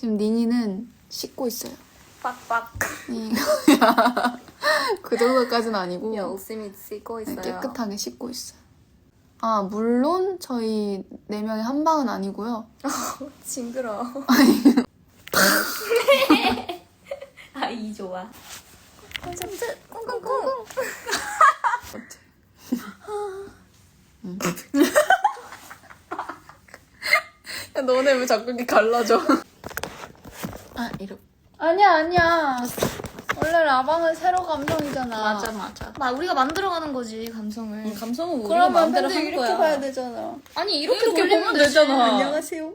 지금 닝이는 씻고 있어요. 빡빡. 이- 그 정도까지는 아니고 열심히 씻고 있어요. 깨끗하게 씻고 있어요. 아 물론 저희 네 명의 한 방은 아니고요. 징그러. 아이 좋아. 콘서트 꽁꽁꽁. 야, 너네 왜 자꾸 이렇게 갈라져? 아 이렇게. 아니야 아니야. 원래 라방은 새로 감성이잖아. 맞아. 나 우리가 만들어가는 거지 감성을. 감성은 우리가 그러면 마음대로 한 이렇게 거야. 봐야 되잖아. 아니 이렇게, 이렇게 보면 되지. 되잖아. 안녕하세요.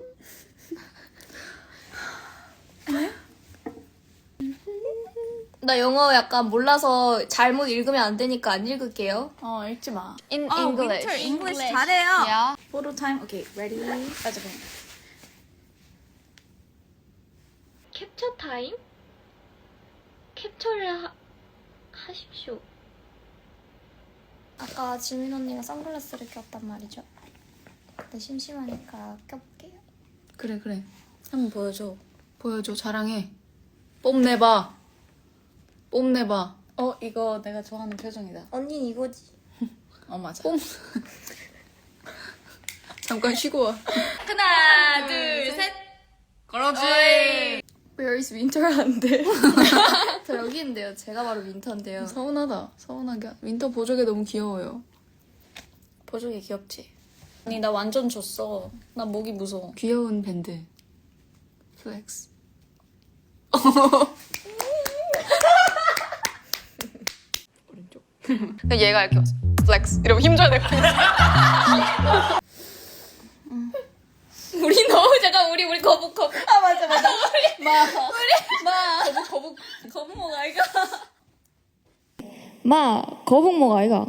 나 영어 약간 몰라서 잘못 읽으면 안 되니까 안 읽을게요. 어 읽지 마. In 아, English. 윈터 잉글리시 잘해요. 야. 포토 타임. 오케이, 레디. 아 잠깐. 캡처 타임? 캡처를 하, 하십시오. 아까 지민 언니가 선글라스를 꼈단 말이죠. 근데 심심하니까 껴볼게요. 그래 그래. 한번 보여줘. 보여줘 자랑해. 뽐내봐. 뽐내봐. 어, 이거 내가 좋아하는 표정이다. 언닌 이거지. 어, 맞아. 뽐. 잠깐 쉬고 와. 하나, 둘, 셋. Is winter? 한데. 저 여기 있는데요. 제가 바로 윈터인데요. 서운하다. 서운하게. 윈터 보조개 너무 귀여워요. 보조개 귀엽지? 아니, 나 완전 줬어. 나 목이 무서워. 귀여운 밴드. 플렉스. 오른쪽. 얘가 이렇게 왔어. 플렉스. 이러면 힘줘야 될것 같아. 우리 잠깐 우리 우리 거북 거북. 아 맞아 맞아. 거북, 거북, 거북목 아이가. 마 거북목 아이가.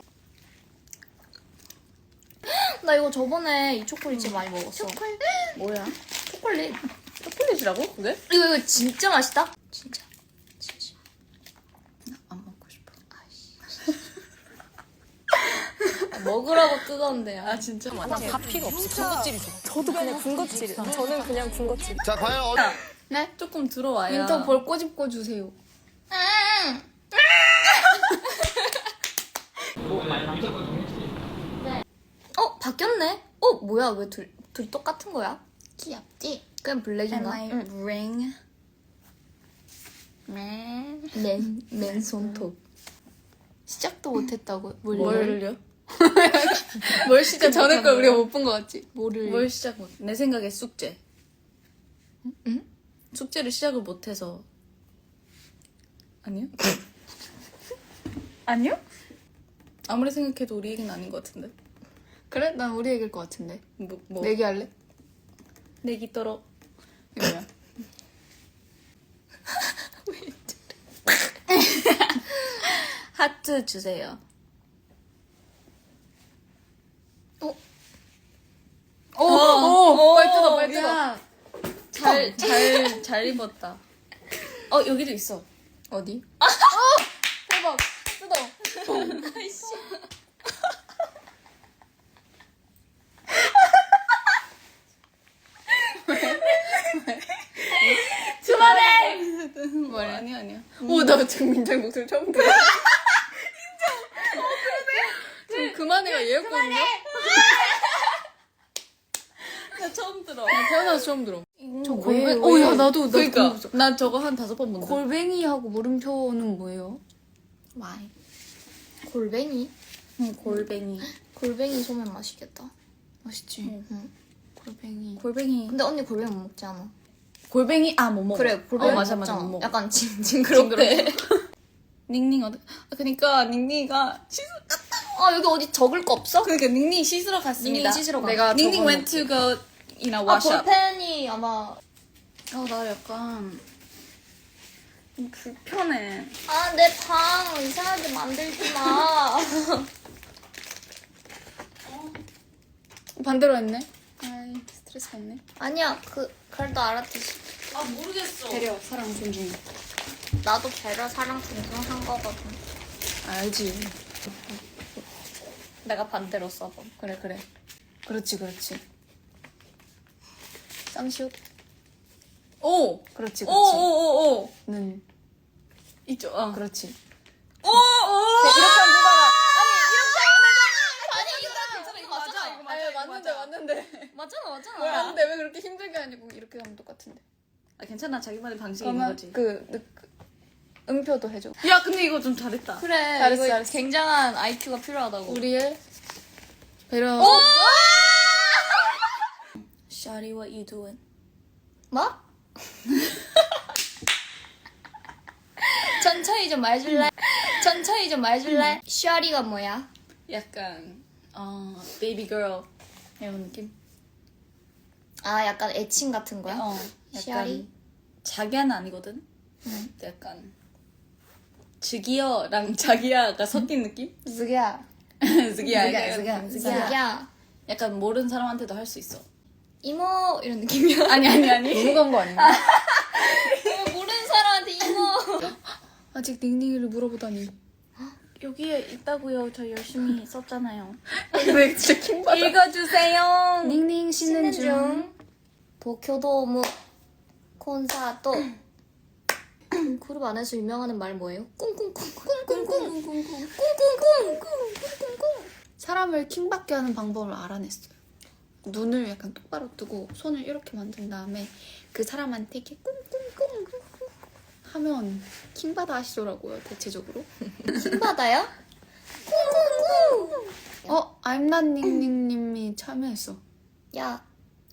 나 이거 저번에 이 초콜릿 진짜 많이 먹었어. 초콜릿? 뭐야? 초콜릿. 초콜릿이라고? 그게? 이거 이거 진짜 맛있다. 진짜. 진짜. 안 먹고 싶어. 아, 먹으라고 뜨거운데. 아, 진짜? 다 필요 없어. 군것질이 좋아. 저도 그냥 군것질. 저는 그냥 군것질. 자, 과연 어디? 네? 조금 들어와야. 윈터 볼 꼬집고 주세요. 어 바뀌었네. 어 뭐야 왜둘 둘이 똑같은 거야? 귀엽지? 그냥 블랙인가? ring. 맨 맨손톱. 시작도 못했다고. 뭘? 뭘요? 뭘 시작? 전에 걸 우리가 못 본 것 같지? 뭐를? 뭘 시작 못? 내 생각에 숙제. 응? 숙제를 시작을 못해서. 아니요? 아니요? 아무리 생각해도 우리 얘기는 아닌 것 같은데. 그래? 난 우리 얘기일 것 같은데. 뭐, 뭐. 내기 할래? 내기 떨어. 이거 뭐야? 하트 주세요. 오! 오! 빨리 뜯어, 빨리 뜯어. 야, 잘, 잘, 잘 입었다. 어, 여기도 있어. 어디? 대박! 뜯어. 뭐야? 아니야, 아니야. 오, 나 지금 민정 목소리 처음 들어. 인정. 어, 그러네. 지금 그만해가 얘였거든요? 나 처음 들어. 태어나서 처음 들어. 저 왜, 골뱅이. 왜? 오, 야, 나도, 나 그러니까. 난 저거 한 다섯 번 본다. 골뱅이하고 물음표는 뭐예요? 와이. 골뱅이? 응, 골뱅이. 골뱅이 소면 맛있겠다. 맛있지? 응. 골뱅이. 골뱅이. 근데 언니 골뱅이 못 먹지 않아? 골뱅이, 아, 못 먹어. 그래 골뱅이 어, 맞아, 못 맞아, 먹잖아. 못 먹어. 약간 징, 징그럽대. 닝닝 어디? 아, 그니까 닝닝이가 씻아 여기 어디 적을 거 없어? 그러니까 닝닝 씻으러 갔습니다. 닝닝 씻으러 가. 내가 닝닝 저거 went to go in a 아 wash up. 볼펜이 아마 어, 나 약간 좀 불편해. 아 내 방 이상하게 만들지 마. 반대로 했네? 아이, 스트레스 받네. 아니야 그 그래도 알았듯이 아, 모르겠어. 배려, 사랑, 존중. 나도 배려 사랑 존중한 거거든. 알지. 내가 반대로 써봐. 그래, 그래. 그렇지, 그렇지. 쌍시옷. 오! 그렇지, 오, 오, 오, 오! 는 이쪽, 어. 그렇지. 오! 오! 이렇게 하면 되잖아. 아니 이거 괜찮아 이거 맞잖아 이거 아니, 맞는데, 맞는데. 맞잖아 맞잖아 맞는데 왜 그렇게 힘들게 하냐고 이렇게 하면 똑같은데. 아, 괜찮아. 자기만의 방식인 그러면 거지. 그, 느, 그 음표도 해줘. 야, 근데 이거 좀 잘했다. 그래 잘했어, 이거 잘했어. 굉장한 IQ가 필요하다고 우리의 배려. Shawty, what you doing? 뭐? 천천히 좀 말해줄래? 천천히 좀 말해줄래? 샤리가 뭐야? 약간, 어, baby girl. 이런 느낌? 아 약간 애칭 같은 거야? 어? 약간, 자기야는 아니거든? 약간, 즉이여랑 자기야가 섞인 느낌? 즈기야. 즈기야, 즈기야, 즈기야. 야 약간 모르는 사람한테도 할 수 있어. 이모 이런 느낌이야. 아니 아니 아니. 너무 간거 아닌가? 모르는 사람한테 이모. 아직 닉네임을 물어보다니. 여기에 있다고요. 저 열심히 썼잖아요. 왜 진짜 킹받아. 읽어주세요. 닝닝 씻는 중. 뭐 도쿄도무 뭐 콘사또 그룹 안에서 유명하는 말 뭐예요? 꿍꿍꿍 꿍꿍꿍 꿍꿍꿍 꿍꿍꿍 꿍꿍꿍 사람을 킹받게 하는 방법을 알아냈어요. 눈을 약간 똑바로 뜨고 손을 이렇게 만든 다음에 그 사람한테 이렇게 꿍꿍꿍 하면 킹받아 하시더라고요, 대체적으로. 킹받아요? 꿍꿍꿍 어, I'm not 닝닝님이 참여했어. 야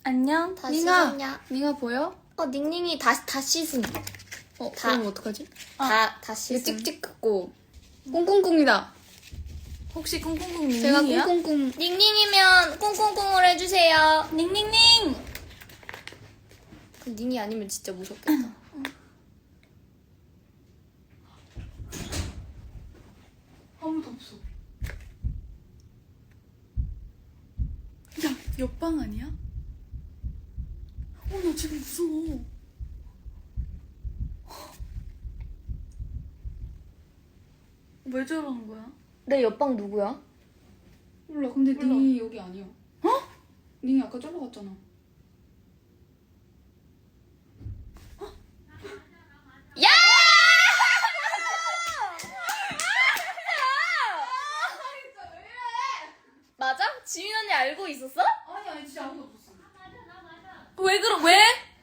안녕. 다 닝아, 씻었냐? 닝아 보여? 어 닝닝이 다, 다 씻음 어, 다. 그럼 어떡하지? 다, 다 씻음 찍찍 긋고 꿍꿍꿍이다. 혹시 꿍꿍꿍 제가 닝닝이야? 꿍꿍꿍 닝닝이면 꿍꿍꿍을 해주세요 닝닝닝. 그 닝이 아니면 진짜 무섭겠다 아무도 없어. 야, 옆방 아니야? 어, 나 지금 무서워. 왜 저러는 거야? 내 옆방 누구야? 몰라, 근데 닝이 여기 아니야. 어? 닝이 아까 저러 갔잖아. 야! 맞아? 지민 언니 알고 있었어? 아니, 아니, 진짜 아무도 없었어. 왜 그러, 왜?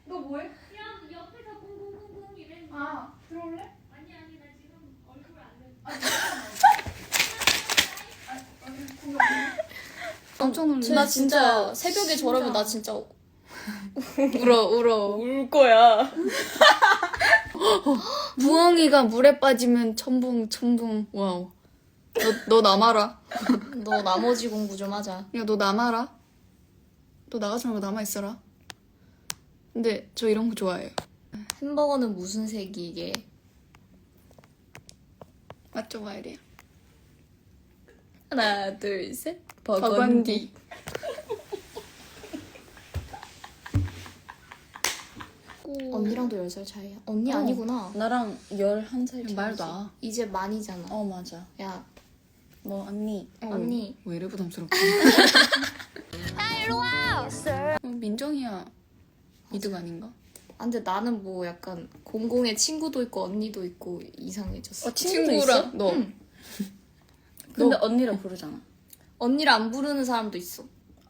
너 뭐해? 그냥 옆에서 쿵쿵쿵쿵 이랬는데 아, 들어올래? 아니 아니 나 지금 얼굴 안 내. 깜짝 놀랐어. 나 진짜 새벽에 저러면 나 진짜 울어, 울어. 울 거야. 부엉이가 물에 빠지면 첨붕, 첨붕. 와우. 너, 너 남아라. 너 나머지 공부 좀 하자 야, 너 남아라. 너 나가지 말고 남아있어라. 근데 저 이런 거 좋아해요. 햄버거는 무슨 색이 이게? 맞죠, 과일이야. 하나, 둘, 셋. 버건디. 언니랑도 10살 차이야 언니 어. 아니구나 나랑 11살 차이. 말 놔. 이제 만이잖아 어, 맞아. 야 뭐, 언니. 언니 왜 이래 부담스럽게. 일로 와 어, 민정이야. 미드가 아닌가? 아, 근데 나는 뭐 약간 공공의 친구도 있고 언니도 있고 이상해졌어 어, 친구도 있어? 너. 응. 근데 언니라 부르잖아. 언니를 안 부르는 사람도 있어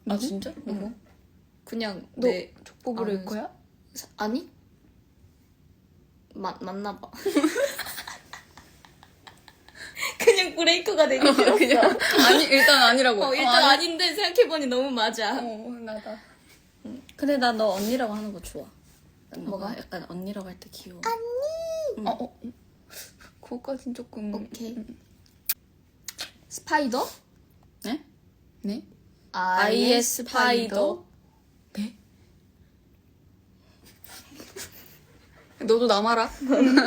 아, 진짜? 응. 그냥 너 내 족보 부를 아는 거야? 사- 아니? 마, 맞나 봐 그냥 브레이크가 되기 싫었어 그냥 아니 일단 아니라고. 어, 일단 아 닌데 생각해보니 너무 맞아 어 나다. 근데 나 너 언니라고 하는 거 좋아. 뭐가? 약간 언니라고 할 때 귀여워. 어, 어. 그거까진 조금. 오케이 스파이더? 네? 네? 아이의 스파이더. 네? 너도 남아라.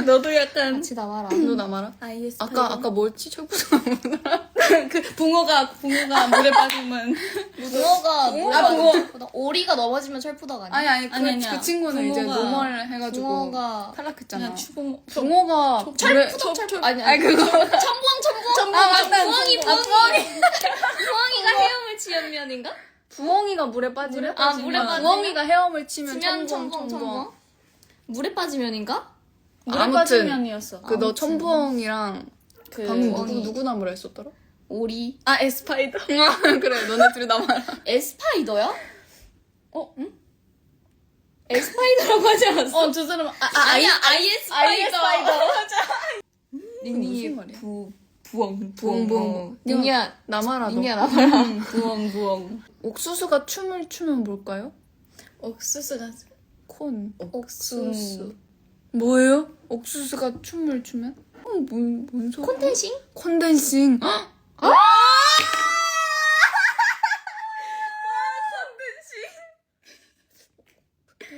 너도 약간 같이 나와라 너 남아라. 아이의 아까 아까 뭘지 철부터 그 붕어가 붕어가 물에 빠지면 붕어가 아, 빠지면 붕어. 철푸덕 오리가 넘어지면 철푸덕 아니야? 아니 아니 그, 아니, 아니야. 그 친구는 이제 붕어가- 노멀 해가지고 붕어가 탈락했잖아. 그냥 추붕어. 붕어가 물에 철푸덕 철푸덕 아니 아니 그거 첨부왕 첨부왕 아, 맞다. 부엉이 아, 부엉이 부엉이가 헤엄을 치는 면인가? 부엉이가 물에 빠지면 아, 물에 빠지면? 부엉이가 헤엄을 치면 첨벙 첨벙 첨벙. 첨벙 물에 빠지면인가? 물에 아무튼. 빠지면이었어. 그 너 아무튼. 첨부엉이랑 그 방금 누구 엉이. 누구 나무라 했었더라? 오리. 아 에스파이더. 그래 너네 둘이 나무라. 에스파이더야? 어? 응? 에스파이더라고 하지 않았어? 어 저 사람 아, 아 아니야, 아이 스파이더. 닝이 무슨 말이야? 부 부엉 부엉, 부엉. 닝이야 나마라 너. 닝이야 나봐라. 부엉 부엉. 옥수수가 춤을 추면 뭘까요? 옥수수가 콘. 옥수수. 뭐예요? 옥수수가 춤을 추면? 어, 뭔, 뭔 소리야? 콘텐싱? 콘덴싱. 콘덴싱.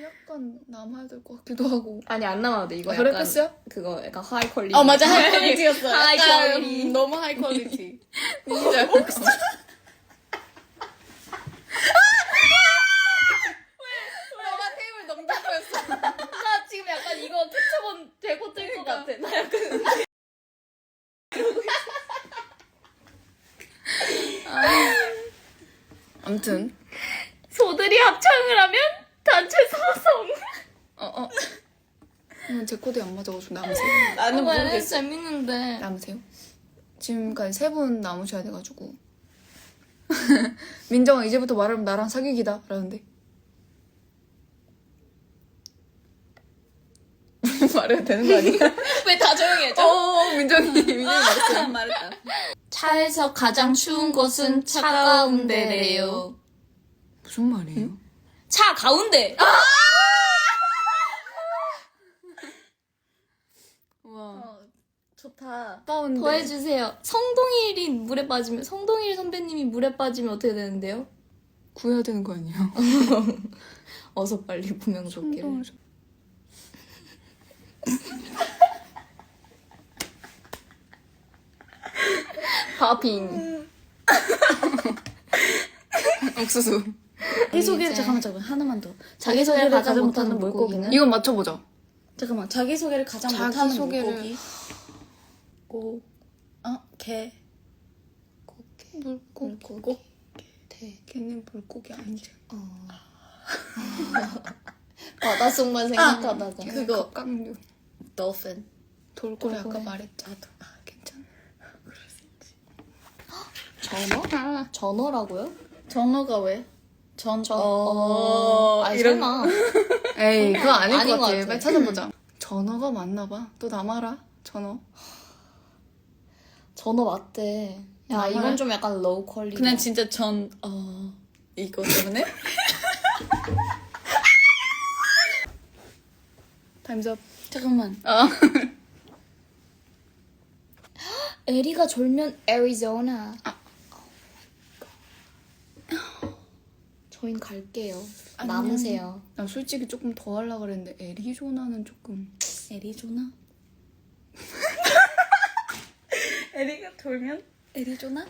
약간 남아야 될 것 같기도 하고. 아니 안 남아도 돼 이거 아, 약간 패스야? 그거 약간 하이 퀄리티. 어 맞아 하이 퀄리티였어. 하이 약간, 퀄리티. 음, 너무 하이 퀄리티. 진짜 옥수수. 너가 테이블 넘길 거였어. 나 지금 약간 이거 캡처본 되고 뜰것 같아. 나 약간 아무튼. 소들이 합창을 하면 단체 소송. 어, 어. 음, 제 코드에 안 맞아가지고 남으세요. 나는 왜 모르겠어. 재밌는데. 남으세요. 지금까지 세 분 남으셔야 돼가지고. 민정아 이제부터 말하면 나랑 사귀기다 라는데. 말해도 되는 거 아니야? 왜 다 조용히 해줘? 어, 민정이, 민정이 말했어. 아, 말했다. 차에서 가장 추운 곳은 차 가운 데래요. 무슨 말이에요? 차 가운데. 와. 어, 좋다. 가운데. 더 해주세요. 성동일이 물에 빠지면 성동일 선배님이 물에 빠지면 어떻게 되는데요? 구해야 되는 거 아니에요? 어서 빨리 구명조끼를. 성동을 좀- 파핑. 옥수수. 자기소개 잠깐만 잠깐만 하나만 더. 자기소개를 가장 못하는 물고기는? 이건 맞춰보자. 잠깐만 자기소개를 가장 못하는 자기소개를- 물고기. 고. 어? 개. 물고기. 물고기. 대. 걔는 물고기 아니지. 바닷속만 생각하다가. 그거. 깡류. Dolphin. 돌고래 아까 돌고래. 말했잖아. 아, 괜찮아. 전어? 전어라고요? 전어가 왜? 전. 전. 어. 어. 아니 이런- 설마. 에이, 그거 아닐 아닌 것 것 같아. 같아. 빨리 찾아보자. 전어가 맞나 봐. 또 남아라. 전어. 전어 맞대. 야 나만- 이건 좀 약간 로우 퀄리티. 그냥 진짜 전. 어. 이거 때문에? 타임즈업. 잠깐만. 아. 에리가 졸면 애리조나. 저희는 갈게요. 안녕. 남으세요. 나 솔직히 조금 더 하려고 그랬는데 애리조나는 조금 에리조나? 에리가 돌면? 에리조나?